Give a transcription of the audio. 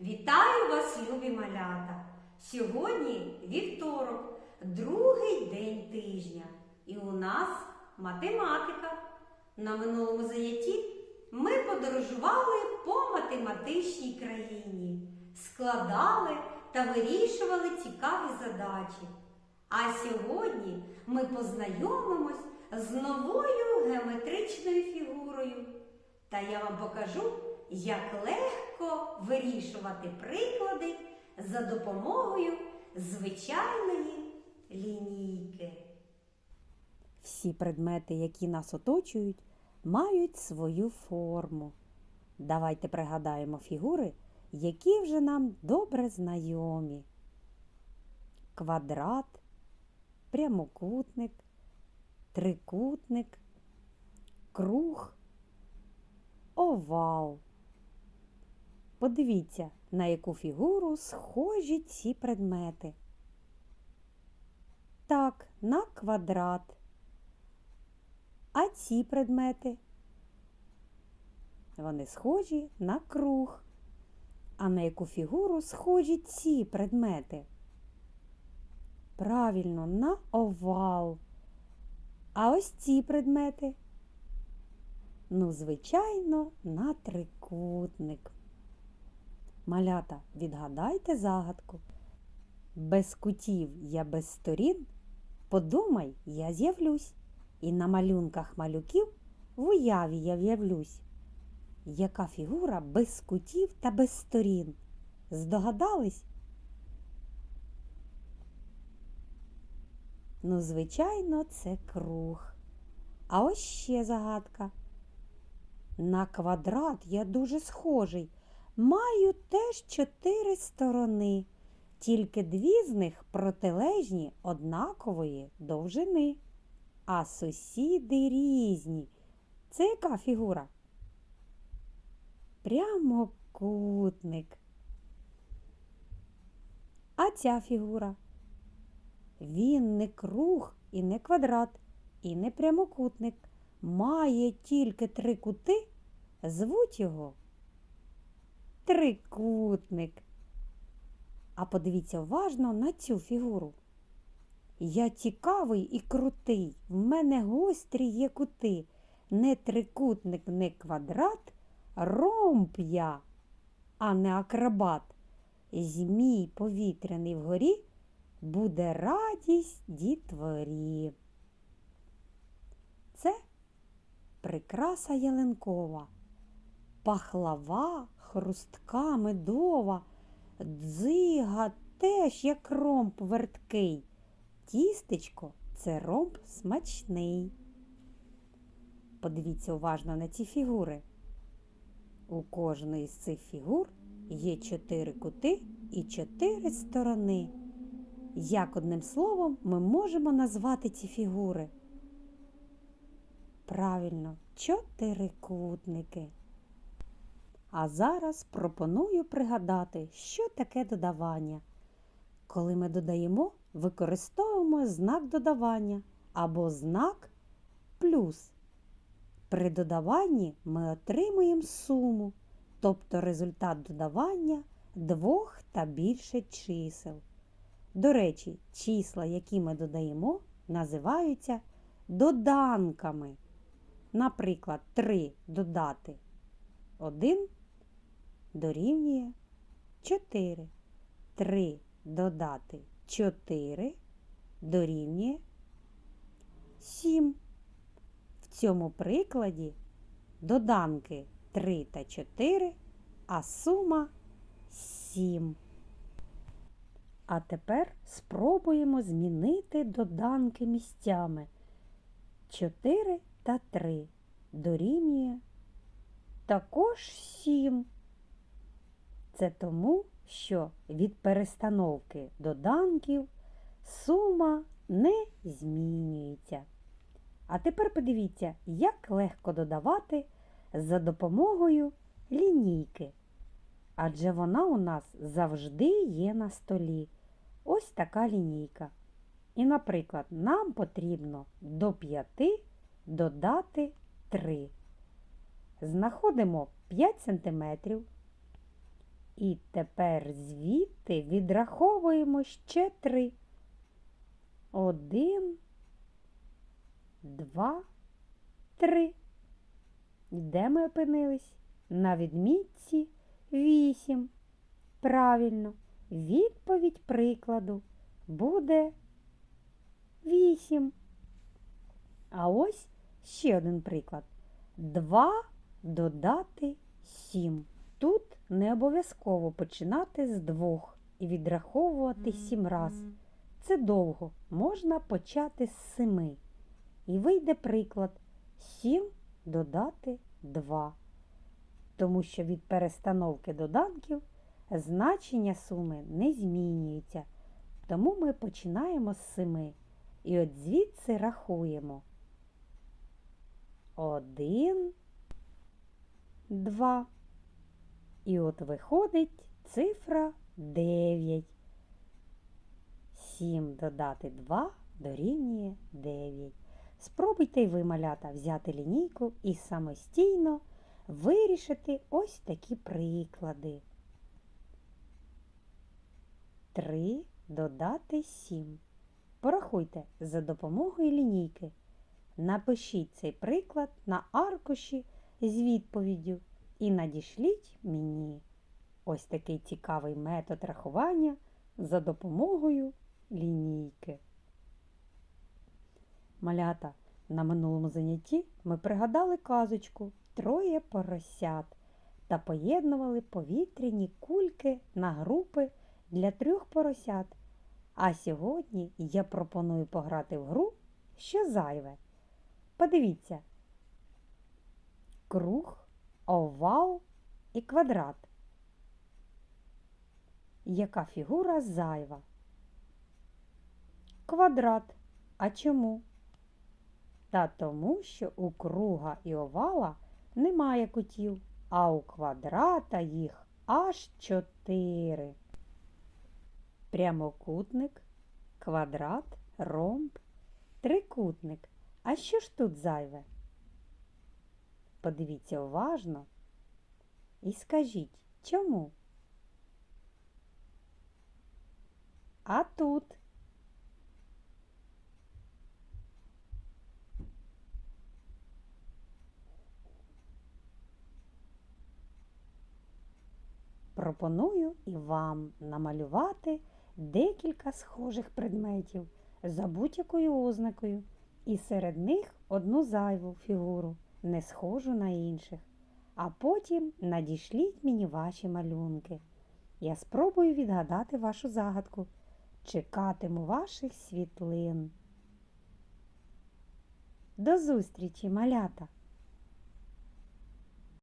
Вітаю вас, любі малята! Сьогодні вівторок, другий день тижня. І у нас математика. На минулому занятті ми подорожували по математичній країні, складали та вирішували цікаві задачі. А сьогодні ми познайомимось з новою геометричною фігурою. Та я вам покажу, як легко вирішувати приклади за допомогою звичайної лінійки. Всі предмети, які нас оточують, мають свою форму. Давайте пригадаємо фігури, які вже нам добре знайомі. Квадрат, прямокутник, трикутник, круг, овал. Подивіться, на яку фігуру схожі ці предмети. Так, на квадрат. А ці предмети? Вони схожі на круг. А на яку фігуру схожі ці предмети? Правильно, на овал. А ось ці предмети? Ну, звичайно, на трикутник. Малята, відгадайте загадку. Без кутів я без сторін. Подумай, я з'явлюсь. І на малюнках малюків в уяві я в'явлюсь. Яка фігура без кутів та без сторін? Здогадались? Ну, звичайно, це круг. А ось ще загадка. На квадрат я дуже схожий. Маю теж чотири сторони, тільки дві з них протилежні однакової довжини а сусіди різні. Це яка фігура? Прямокутник. А ця фігура? Він не круг і не квадрат, і не прямокутник. Має тільки три кути, звуть його трикутник. А подивіться уважно на цю фігуру. Я цікавий і крутий, в мене гострі є кути. Не трикутник, не квадрат, ромб я, а не акробат. Змій повітряний вгорі буде радість дітворі. Це прикраса ялинкова, пахлава, хрустка медова, дзига теж як ромб верткий. Тістечко це ромб смачний. Подивіться уважно на ці фігури. У кожної з цих фігур є чотири кути і чотири сторони. Як одним словом ми можемо назвати ці фігури? Правильно, чотирикутники. А зараз пропоную пригадати, що таке додавання. Коли ми додаємо, використовуємо знак додавання або знак плюс. При додаванні ми отримуємо суму, тобто результат додавання двох та більше чисел. До речі, числа, які ми додаємо, називаються доданками. Наприклад, 3 додати 1 дорівнює 4. 3 додати 4 дорівнює 7. В цьому прикладі доданки 3 та 4, а сума 7. А тепер спробуємо змінити доданки місцями. 4 та 3 дорівнює також 7. Це тому, що від перестановки доданків сума не змінюється. А тепер подивіться, як легко додавати за допомогою лінійки. Адже вона у нас завжди є на столі. Ось така лінійка. І, наприклад, нам потрібно до 5 додати 3. Знаходимо 5 см І тепер звідти відраховуємо ще три. Один, два, три. Де ми опинились? На відмітці вісім. Правильно, відповідь прикладу буде вісім. А ось ще один приклад. Два додати сім. Тут не обов'язково починати з двох і відраховувати сім раз. Це довго. Можна почати з семи. І вийде приклад 7 додати 2. Тому що від перестановки доданків значення суми не змінюється. Тому ми починаємо з 7. І от звідси рахуємо. 1, 2. І от виходить цифра 9. 7 додати 2 дорівнює 9. Спробуйте й ви, малята, взяти лінійку і самостійно вирішити ось такі приклади. 3 додати 7. Порахуйте за допомогою лінійки. Напишіть цей приклад на аркуші з відповіддю і надішліть мені. Ось такий цікавий метод рахування за допомогою лінійки. Малята, на минулому занятті ми пригадали казочку Троє поросят та поєднували повітряні кульки на групи для трьох поросят. А сьогодні я пропоную пограти в гру, що зайве. Подивіться. Круг, овал і квадрат. Яка фігура зайва? Квадрат. А чому? Та тому, що у круга і овала немає кутів, а у квадрата їх аж чотири. Прямокутник, квадрат, ромб, трикутник. А що ж тут зайве? Подивіться уважно і скажіть, чому? А тут пропоную і вам намалювати декілька схожих предметів за будь-якою ознакою, і серед них одну зайву фігуру, не схожу на інших. А потім надішліть мені ваші малюнки. Я спробую відгадати вашу загадку. Чекатиму ваших світлин. До зустрічі, малята!